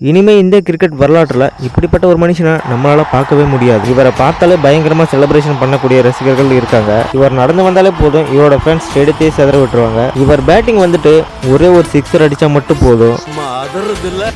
இனிமே இந்த கிரிக்கெட் வரலாற்றில் இப்படிப்பட்ட ஒரு மனுஷனை நம்மளால பார்க்கவே முடியாது. இவரை பார்த்தாலே பயங்கரமா செலிப்ரேஷன் பண்ணக்கூடிய ரசிகர்கள் இருக்காங்க. இவர் நடந்து வந்தாலே போதும் இவரோட ஃபேன்ஸ் ஸ்டேடியத்தையே செதற விட்டுருவாங்க. இவர் பேட்டிங் வந்துட்டு ஒரே ஒரு சிக்ஸர் அடிச்சா மட்டும் போதும்.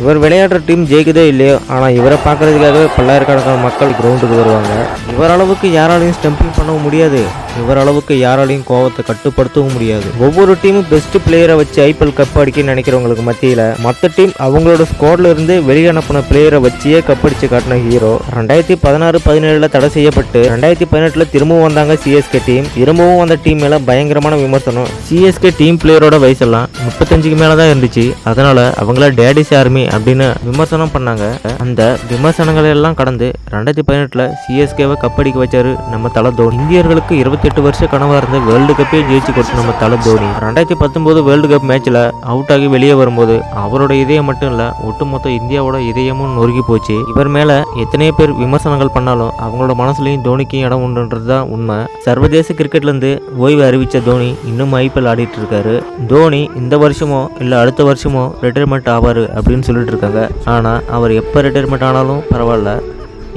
இவர் விளையாடுற டீம் ஜெயிக்குதே இல்லையோ ஆனால் இவரை பார்க்கறதுக்காகவே பல்லாயிரக்கணக்கான மக்கள் கிரவுண்டுக்கு வருவாங்க. இவர் அளவுக்கு யாராலையும் ஸ்டம்பிங் பண்ணவும் முடியாது. இவரளவுக்கு யாராலையும் கோவத்தை கட்டுப்படுத்தவும் முடியாது. ஒவ்வொரு டீமும் பெஸ்ட் பிளேயரை வச்சு ஐபிஎல் கப் அடிக்க நினைக்கிறவங்களுக்கு மத்தியில் மற்ற டீம் அவங்களோட ஸ்குவாட்ல இருந்து வெளியே அனுப்பின பிளேயரை வச்சே கப் அடிச்சு காட்டின ஹீரோ ரெண்டாயிரத்தி பதினாறு பதினேழுல தடை செய்யப்பட்டு ரெண்டாயிரத்தி பதினெட்டுல திரும்பவும் வந்தாங்க சிஎஸ்கே டீம் திரும்பவும் வந்த டீம் மேல பயங்கரமான விமர்சனம். சிஎஸ்கே டீம் பிளேயரோட வயசெல்லாம் முப்பத்தஞ்சுக்கு மேல தான் இருந்துச்சு. அதனால அவங்கள டேடிஸ் ஆர்மி அப்படின்னு விமர்சனம் பண்ணாங்க. அந்த விமர்சனங்களை எல்லாம் கடந்து ரெண்டாயிரத்தி பதினெட்டுல சிஎஸ்கேவை கப்படிக்க வச்சாரு நம்ம தலை தோனி இந்தியர்களுக்கு இருபத்தி இருபத்தெட்டு வருஷ கனவாக இருந்த வேர்ல்டு கப்பே ஜெயிச்சு கொடுத்த நம்ம தலை தோனி. ரெண்டாயிரத்தி பத்தொன்பது வேர்ல்டு கப் மேட்ச்சில் அவுட் ஆகி வெளியே வரும்போது அவரோட இதயம் மட்டும் இல்லை ஒட்டுமொத்த இந்தியாவோட இதயமும் நொறுக்கி போச்சு. இவர் மேலே எத்தனையோ பேர் விமர்சனங்கள் பண்ணாலும் அவங்களோட மனசுலையும் தோனிக்கும் இடம் உண்டுன்றது தான் உண்மை. சர்வதேச கிரிக்கெட்லேருந்து ஓய்வு அறிவித்த தோனி இன்னும் ஐபிஎல் ஆடிட்டு இருக்காரு. தோனி இந்த வருஷமோ இல்லை அடுத்த வருஷமோ ரிட்டையர்மெண்ட் ஆவார் அப்படின்னு சொல்லிட்டு இருக்காங்க. ஆனால் அவர் எப்போ ரிட்டையர்மெண்ட் ஆனாலும் பரவாயில்ல.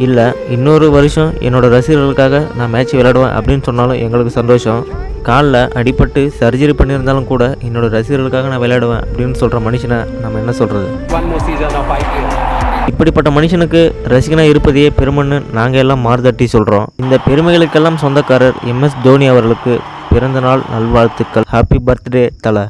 இல்லை இன்னொரு வருஷம் என்னோட ரசிகர்களுக்காக நான் மேட்ச் விளையாடுவேன் அப்படின்னு சொன்னாலும் எங்களுக்கு சந்தோஷம். காலில் அடிபட்டு சர்ஜரி பண்ணியிருந்தாலும் கூட என்னோட ரசிகர்களுக்காக நான் விளையாடுவேன் அப்படின்னு சொல்கிற மனுஷனை நம்ம என்ன சொல்கிறது. இப்படிப்பட்ட மனுஷனுக்கு ரசிகனாக இருப்பதையே பெருமைன்னு நாங்கள் எல்லாம் மாறுதட்டி சொல்கிறோம் இந்த பெருமைகளுக்கெல்லாம் சொந்தக்காரர் எம்எஸ் தோனி அவர்களுக்கு பிறந்தநாள் நல்வாழ்த்துக்கள். ஹாப்பி பர்த்டே தலை.